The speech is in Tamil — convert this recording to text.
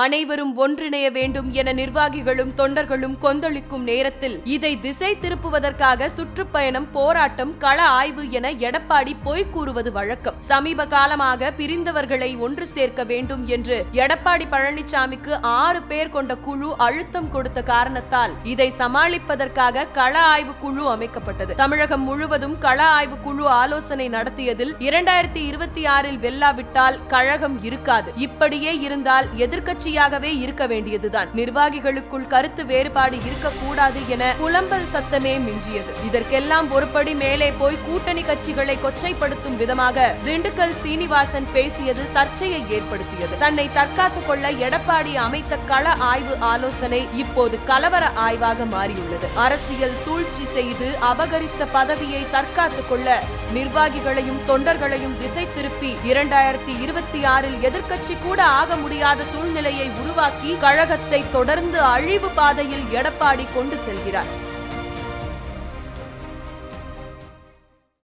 அனைவரும் ஒன்றிணைய வேண்டும் என நிர்வாகிகளும் தொண்டர்களும் கொந்தளிக்கும் நேரத்தில் இதை திசை திருப்புவதற்காக சுற்றுப்பயணம் போராட்டம் கள ஆய்வு என எடப்பாடி பொய் கூறுவது வழக்கம். சமீப காலமாக பிரிந்தவர்களை ஒன்று சேர்க்க வேண்டும் என்று எடப்பாடி பழனிசாமிக்கு ஆறு பேர் கொண்ட குழு அழுத்தம் கொடுத்த காரணத்தால் இதை சமாளிப்பதற்காக கள ஆய்வு குழு அமைக்கப்பட்டது. தமிழகம் முழுவதும் கள ஆய்வு குழு ஆலோசனை நடத்தியதில் இரண்டாயிரத்தி இருபத்தி ஆறில் வெல்லாவிட்டால் கழகம் இருக்காது. இப்படியே இருந்தால் எதிர்க்கட்சியாகவே இருக்க வேண்டியதுதான். நிர்வாகிகளுக்குள் கருத்து வேறுபாடு இருக்கக்கூடாது என புலம்பல் சத்தமே மிஞ்சியது. இதற்கெல்லாம் ஒருபடி மேலே போய் கூட்டணி கட்சிகளை கொச்சைப்படுத்தும் விதமாக திண்டுக்கல் சீனிவாசன் பேசியது சர்ச்சையை ஏற்படுத்தியது. தன்னை தற்காத்துக் கொள்ள எடப்பாடி அமைத்த கள ஆய்வு ஆலோசனை இப்போது கலவர ஆய்வாக மாறியுள்ளது. அரசியல் சூழ்ச்சி செய்து அபகரித்த பதவியை தற்காத்துக் கொள்ள நிர்வாகிகளையும் தொண்டர்களையும் திசை திருப்பி இரண்டாயிரத்தி இருபத்தி ஆறில் எதிர்க்கட்சி கூட ஆக முடியாத சூழ்நிலை சூழ்நிலையை உருவாக்கி கழகத்தை தொடர்ந்து அழிவு பாதையில் எடப்பாடி கொண்டு செல்கிறார்.